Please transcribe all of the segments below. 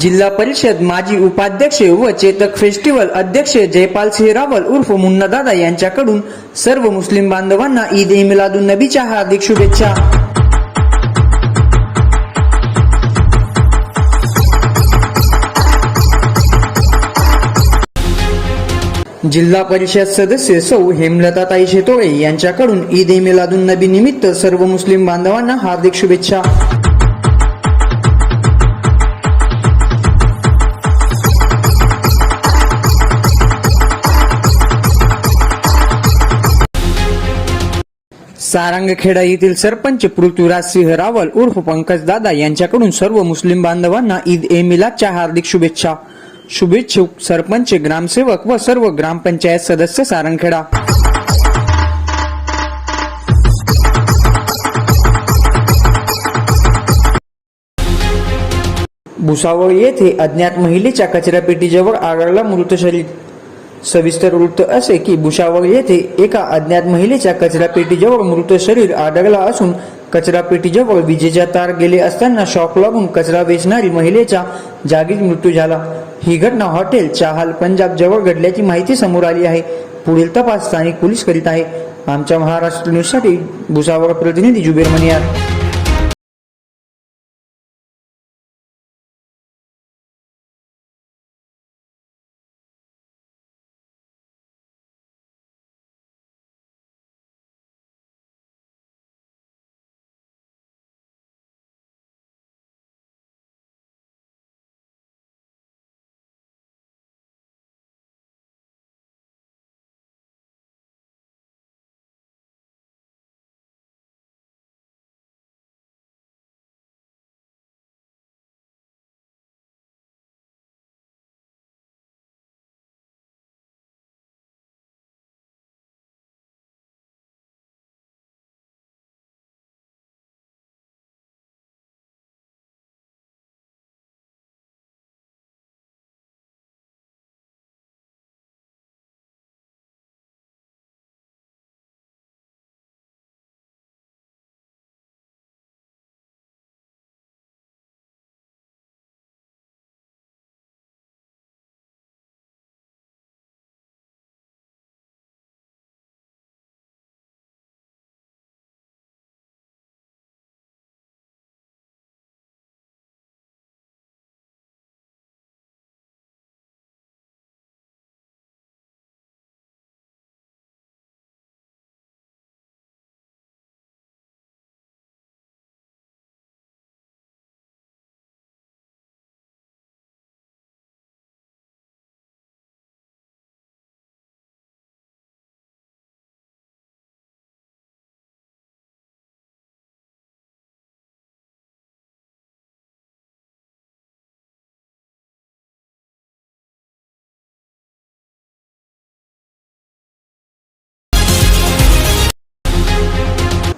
जिल्हा परिषद माजी उपाध्यक्ष व चेतक फेस्टिवल अध्यक्ष जयपाल सिंह रावल उर्फ मुन्ना दादा यांच्याकडून सर्व मुस्लिम बांधवांना ईद ए मिलादुन नबीच्या हार्दिक शुभेच्छा. जिल्हा परिषद सदस्य सौ हेमलताताई शेतोळे यांच्याकडून ईद ए मिलादुन नबी निमित्त सर्व मुस्लिम बांधवांना हार्दिक शुभेच्छा. सारंगखेडा येथील सरपंच पृथ्वीराज सिंह रावल उर्फ पंकज दादा यांच्याकडून सर्व मुस्लिम बांधवांना ईद ए मिलादच्या हार्दिक शुभेच्छा. शुभेच्छुक सरपंच ग्रामसेवक व सर्व ग्रामपंचायत सदस्य सारंगखेडा. भुसावळ येथे अज्ञात महिलेच्या कचरापेटीजवळ आढळला मृत शरीर सविस्तर वृत्त असे की भुसावळ येथे एका अज्ञात महिलेच्या कचरापेटीजवळ मृत शरीर आढळला असून कचरापेटीजवळ विजेच्या तार गेले असताना शॉक लागून कचरा वेचणारी महिलेचा जागीच मृत्यू झाला. ही घटना हॉटेल चहाल पंजाब जवळ घडल्याची माहिती समोर आली आहे. पुढील तपास स्थानिक पोलीस करीत आहे. आमच्या महाराष्ट्र न्यूजसाठी भुसावळ प्रतिनिधी जुबेर मनियार.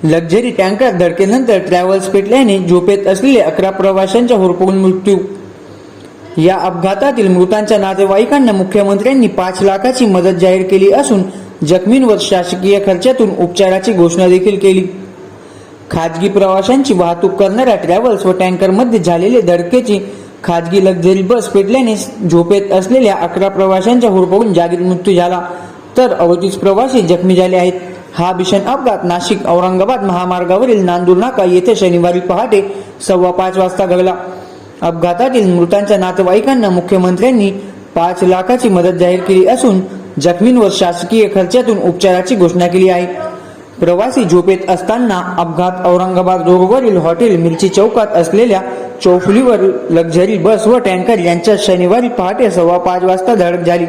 लक्झरी टँकर धडकेनंतर ट्रॅव्हल्स पेटल्याने झोपेत असलेले अकरा प्रवाशांच्या होरपळून मृत्यू. या अपघातातील मृतांच्या नातेवाईकांना मुख्यमंत्र्यांनी पाच लाखाची मदत जाहीर केली असून जखमींवर शासकीय खर्चातून उपचाराची घोषणा देखील केली. खाजगी प्रवाशांची वाहतूक करणाऱ्या ट्रॅव्हल्स व टँकरमध्ये झालेले धडकेची खाजगी लक्झरी बस पेटल्याने झोपेत असलेल्या अकरा प्रवाशांच्या होरपळून जागीर मृत्यू झाला. तर अवतीस प्रवासी जखमी झाले आहेत. हा भीषण अपघात नाशिक औरंगाबाद महामार्गावरील नांदूर नाका येथे शनिवारी पहाटे सव्वा पाच वाजता घडला. अपघातातील मृतांच्या नातेवाईकांना मुख्यमंत्र्यांनी पाच लाखाची मदत जाहीर केली असून जखमींवर शासकीय खर्चातून उपचाराची घोषणा केली आहे. प्रवासी झोपेत असताना अपघात औरंगाबाद रोडवरील हॉटेल मिरची चौकात असलेल्या चौफुलीवर लक्झरी बस व टँकर यांच्यात शनिवारी पहाटे सव्वा पाच वाजता धडक झाली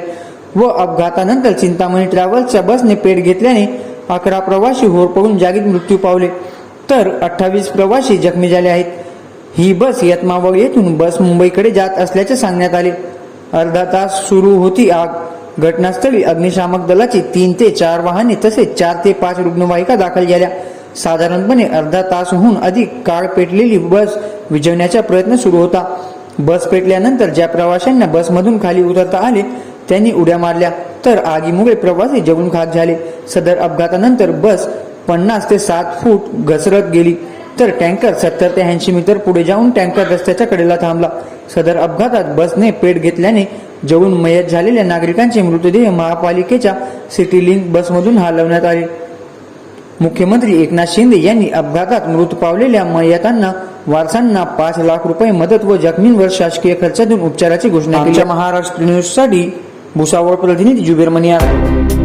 व अपघातानंतर चिंतामणी ट्रॅव्हल्सच्या बसने पेट घेतल्याने अकरा प्रवासी होरपळून जागीत मृत्यू पावले. तर अठ्ठावीस प्रवासी जखमी झाले आहेत. ही बस यत्मावळ येथून बस मुंबईकडे जात असल्याचे सांगण्यात आले. अर्धा तास सुरू होती आग. घटनास्थळी अग्निशामक दलाची तीन ते चार वाहने तसेच चार ते पाच रुग्णवाहिका दाखल झाल्या. साधारणपणे अर्धा तासहून अधिक काळ पेटलेली बस विझवण्याचा प्रयत्न सुरू होता. बस पेटल्यानंतर ज्या प्रवाशांना बसमधून खाली उतरता आले त्यांनी उड्या मारल्या. तर आगीमुळे प्रवासी जगून खाक झाले. सदर अपघातानंतर बस पन्नास ते सात फूट घसरत गेली. तर टँकर सत्तर ते ऐंशी मीटर पुढे जाऊन टँकर रस्त्याच्या कडेला थांबला. सदर अपघातात बसने पेट घेतल्याने जळून मयत झालेल्या नागरिकांचे मृतदेह महापालिकेच्या सिटी लिंक बसमधून हलवण्यात आले. मुख्यमंत्री एकनाथ शिंदे यांनी अपघातात मृत पावलेल्या मयतांना वारसांना पाच लाख रुपये मदत व जखमींवर शासकीय खर्चातून उपचाराची घोषणा केली. महाराष्ट्र न्यूजसाठी भुसावळ प्रतिनिधी जुबेर मनियार.